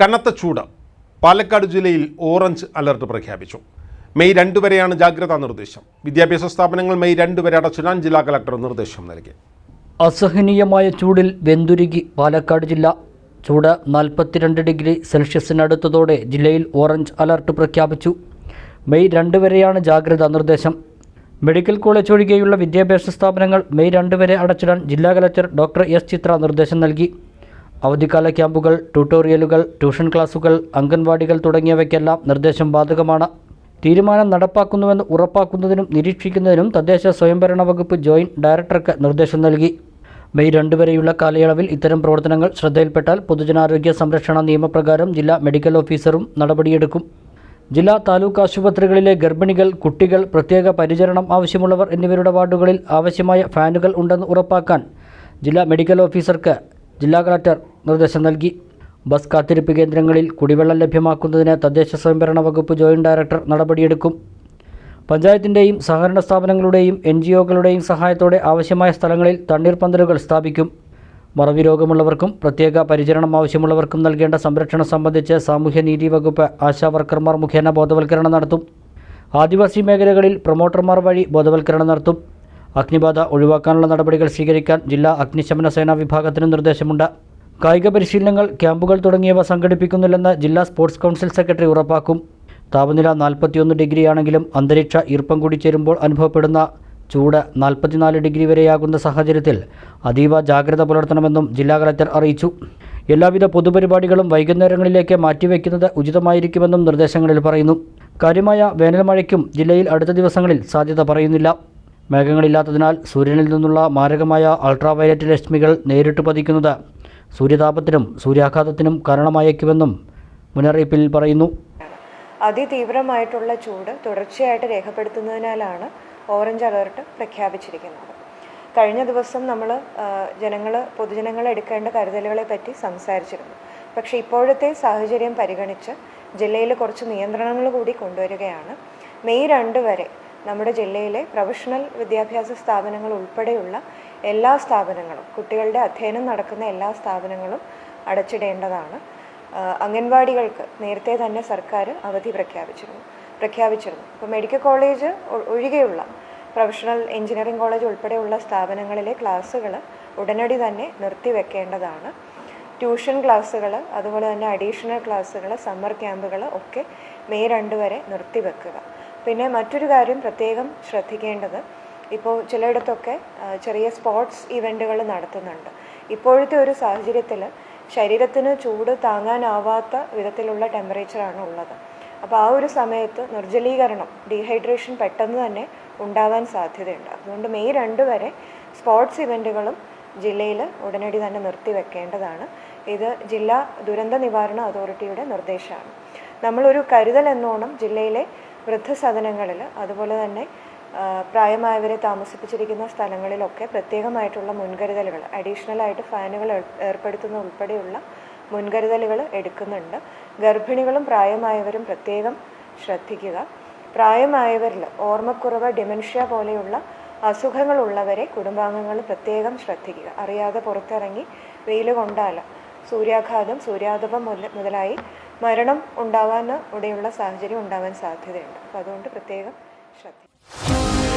കനത്ത ചൂട് പാലക്കാട് ജില്ലയിൽ ഓറഞ്ച് അലർട്ട് പ്രഖ്യാപിച്ചു. മെയ് രണ്ട് വരെയാണ് ജാഗ്രതാ നിർദ്ദേശം. വിദ്യാഭ്യാസ സ്ഥാപനങ്ങൾ മെയ് രണ്ട് വരെ അടച്ചിടാൻ ജില്ലാ കലക്ടർ നിർദ്ദേശം നൽകി. അസഹനീയമായ ചൂടിൽ വെന്തുരുകി പാലക്കാട് ജില്ല. ചൂട് നാൽപ്പത്തിരണ്ട് ഡിഗ്രി സെൽഷ്യസിനടുത്തതോടെ ജില്ലയിൽ ഓറഞ്ച് അലർട്ട് പ്രഖ്യാപിച്ചു. മെയ് രണ്ട് വരെയാണ് ജാഗ്രതാ നിർദ്ദേശം. മെഡിക്കൽ കോളേജ് ഒഴികെയുള്ള വിദ്യാഭ്യാസ സ്ഥാപനങ്ങൾ മെയ് രണ്ട് വരെ അടച്ചിടാൻ ജില്ലാ കലക്ടർ ഡോക്ടർ എസ് ചിത്ര നിർദ്ദേശം നൽകി. അവധിക്കാല ക്യാമ്പുകൾ ട്യൂട്ടോറിയലുകൾ ട്യൂഷൻ ക്ലാസുകൾ അംഗൻവാടികൾ തുടങ്ങിയവയ്ക്കെല്ലാം നിർദ്ദേശം ബാധകമാണ്. തീരുമാനം നടപ്പാക്കുന്നുവെന്ന് ഉറപ്പാക്കുന്നതിനും നിരീക്ഷിക്കുന്നതിനും തദ്ദേശ സ്വയംഭരണ വകുപ്പ് ജോയിന്റ് ഡയറക്ടർക്ക് നിർദ്ദേശം നൽകി. മെയ് രണ്ട് വരെയുള്ള കാലയളവിൽ ഇത്തരം പ്രവർത്തനങ്ങൾ ശ്രദ്ധയിൽപ്പെട്ടാൽ പൊതുജനാരോഗ്യ സംരക്ഷണ നിയമപ്രകാരം ജില്ലാ മെഡിക്കൽ ഓഫീസറും നടപടിയെടുക്കും. ജില്ലാ താലൂക്ക് ആശുപത്രികളിലെ ഗർഭിണികൾ കുട്ടികൾ പ്രത്യേക പരിചരണം ആവശ്യമുള്ളവർ എന്നിവരുടെ വാർഡുകളിൽ ആവശ്യമായ ഫാനുകൾ ഉണ്ടെന്ന് ഉറപ്പാക്കാൻ ജില്ലാ മെഡിക്കൽ ഓഫീസർക്ക് ജില്ലാ കളക്ടർ നിർദ്ദേശം നൽകി. ബസ് കാത്തിരിപ്പ് കേന്ദ്രങ്ങളിൽ കുടിവെള്ളം ലഭ്യമാക്കുന്നതിന് തദ്ദേശ സ്വയംഭരണ വകുപ്പ് ജോയിന്റ് ഡയറക്ടർ നടപടിയെടുക്കും. പഞ്ചായത്തിന്റെയും സഹകരണ സ്ഥാപനങ്ങളുടെയും എൻ ജി ഒകളുടെയും സഹായത്തോടെ ആവശ്യമായ സ്ഥലങ്ങളിൽ തണ്ണീർപ്പന്തലുകൾ സ്ഥാപിക്കും. മറവി രോഗമുള്ളവർക്കും പ്രത്യേക പരിചരണം ആവശ്യമുള്ളവർക്കും നൽകേണ്ട സംരക്ഷണം സംബന്ധിച്ച് സാമൂഹ്യനീതി വകുപ്പ് ആശാവർക്കർമാർ മുഖേന ബോധവൽക്കരണം നടത്തും. ആദിവാസി മേഖലകളിൽ പ്രൊമോട്ടർമാർ വഴി ബോധവൽക്കരണം നടത്തും. അഗ്നിബാധ ഒഴിവാക്കാനുള്ള നടപടികൾ സ്വീകരിക്കാൻ ജില്ലാ അഗ്നിശമന സേനാ വിഭാഗത്തിന് നിർദ്ദേശമുണ്ട്. കായിക പരിശീലനങ്ങൾ ക്യാമ്പുകൾ തുടങ്ങിയവ സംഘടിപ്പിക്കുന്നില്ലെന്ന് ജില്ലാ സ്പോർട്സ് കൗൺസിൽ സെക്രട്ടറി ഉറപ്പാക്കും. താപനില നാൽപ്പത്തിയൊന്ന് ഡിഗ്രിയാണെങ്കിലും അന്തരീക്ഷ ഈർപ്പം കൂടി ചേരുമ്പോൾ അനുഭവപ്പെടുന്ന ചൂട് നാൽപ്പത്തിനാല് ഡിഗ്രി വരെയാകുന്ന സാഹചര്യത്തിൽ അതീവ ജാഗ്രത പുലർത്തണമെന്നും ജില്ലാ കളക്ടർ അറിയിച്ചു. എല്ലാവിധ പൊതുപരിപാടികളും വൈകുന്നേരങ്ങളിലേക്ക് മാറ്റിവെക്കുന്നത് ഉചിതമായിരിക്കുമെന്നും നിർദ്ദേശങ്ങളിൽ പറയുന്നു. കാര്യമായ വേനൽ മഴയ്ക്കും ജില്ലയിൽ അടുത്ത ദിവസങ്ങളിൽ സാധ്യത പറയുന്നില്ല. മേഘങ്ങളില്ലാത്തതിനാൽ സൂര്യനിൽ നിന്നുള്ള മാരകമായ അൾട്രാവയലറ്റ് രശ്മികൾ നേരിട്ട് പതിക്കുന്നത് സൂര്യതാപത്തിനും സൂര്യാഘാതത്തിനും കാരണമായേക്കുമെന്നും മുന്നറിയിപ്പിൽ പറയുന്നു. അതിതീവ്രമായിട്ടുള്ള ചൂട് തുടർച്ചയായിട്ട് രേഖപ്പെടുത്തുന്നതിനാലാണ് ഓറഞ്ച് അലർട്ട് പ്രഖ്യാപിച്ചിരിക്കുന്നത്. കഴിഞ്ഞ ദിവസം നമ്മൾ ജനങ്ങൾ പൊതുജനങ്ങൾ എടുക്കേണ്ട കരുതലുകളെ പറ്റി സംസാരിച്ചിരുന്നു. പക്ഷേ ഇപ്പോഴത്തെ സാഹചര്യം പരിഗണിച്ച് ജില്ലയിൽ കുറച്ച് നിയന്ത്രണങ്ങൾ കൂടി കൊണ്ടുവരികയാണ്. മെയ് രണ്ട് വരെ നമ്മുടെ ജില്ലയിലെ പ്രൊഫഷണൽ വിദ്യാഭ്യാസ സ്ഥാപനങ്ങൾ ഉൾപ്പെടെയുള്ള എല്ലാ സ്ഥാപനങ്ങളും കുട്ടികളുടെ അധ്യയനം നടക്കുന്ന എല്ലാ സ്ഥാപനങ്ങളും അടച്ചിടേണ്ടതാണ്. അംഗൻവാടികൾക്ക് നേരത്തെ തന്നെ സർക്കാർ അവധി പ്രഖ്യാപിച്ചിരുന്നു പ്രഖ്യാപിച്ചിരുന്നു. ഇപ്പോൾ മെഡിക്കൽ കോളേജ് ഒഴികെയുള്ള പ്രൊഫഷണൽ എഞ്ചിനീയറിംഗ് കോളേജ് ഉൾപ്പെടെയുള്ള സ്ഥാപനങ്ങളിലെ ക്ലാസ്സുകൾ ഉടനടി തന്നെ നിർത്തിവെക്കേണ്ടതാണ്. ട്യൂഷൻ ക്ലാസ്സുകൾ അതുപോലെ തന്നെ അഡീഷണൽ ക്ലാസ്സുകൾ സമ്മർ ക്യാമ്പുകൾ ഒക്കെ മെയ് രണ്ട് വരെ നിർത്തിവെക്കുക. പിന്നെ മറ്റൊരു കാര്യം പ്രത്യേകം ശ്രദ്ധിക്കേണ്ടത് ഇപ്പോൾ ചിലയിടത്തൊക്കെ ചെറിയ സ്പോർട്സ് ഇവന്റുകൾ നടത്തുന്നുണ്ട്. ഇപ്പോഴത്തെ ഒരു സാഹചര്യത്തിൽ ശരീരത്തിന് ചൂട് താങ്ങാനാവാത്ത വിധത്തിലുള്ള ടെമ്പറേച്ചറാണ് ഉള്ളത് അപ്പോൾ ആ ഒരു സമയത്ത് നിർജലീകരണം ഡീഹൈഡ്രേഷൻ പെട്ടെന്ന് തന്നെ ഉണ്ടാവാൻ സാധ്യതയുണ്ട്. അതുകൊണ്ട് മെയ് രണ്ട് വരെ സ്പോർട്സ് ഇവന്റുകളും ജില്ലയിൽ ഉടനടി തന്നെ നിർത്തിവെക്കേണ്ടതാണ്. ഇത് ജില്ലാ ദുരന്ത നിവാരണ അതോറിറ്റിയുടെ നിർദ്ദേശമാണ്. നമ്മളൊരു കരുതൽ എന്നോണം ജില്ലയിലെ വൃദ്ധസദനങ്ങളിൽ അതുപോലെ തന്നെ പ്രായമായവരെ താമസിപ്പിച്ചിരിക്കുന്ന സ്ഥലങ്ങളിലൊക്കെ പ്രത്യേകമായിട്ടുള്ള മുൻകരുതലുകൾ അഡീഷണൽ ആയിട്ട് ഫാനുകൾ ഏർപ്പെടുത്തുന്ന ഉൾപ്പെടെയുള്ള മുൻകരുതലുകൾ എടുക്കുന്നുണ്ട്. ഗർഭിണികളും പ്രായമായവരും പ്രത്യേകം ശ്രദ്ധിക്കുക. പ്രായമായവരിൽ ഓർമ്മക്കുറവ് ഡിമൻഷ്യ പോലെയുള്ള അസുഖങ്ങളുള്ളവരെ കുടുംബാംഗങ്ങൾ പ്രത്യേകം ശ്രദ്ധിക്കുക. അറിയാതെ പുറത്തിറങ്ങി വെയിൽ കൊണ്ടാൽ സൂര്യാഘാതം സൂര്യാതപം മുതലായി മരണം ഉണ്ടാവാൻ ഇടയുള്ള സാഹചര്യം ഉണ്ടാവാൻ സാധ്യതയുണ്ട്. അപ്പോൾ അതുകൊണ്ട് പ്രത്യേകം ശ്രദ്ധിക്കുക.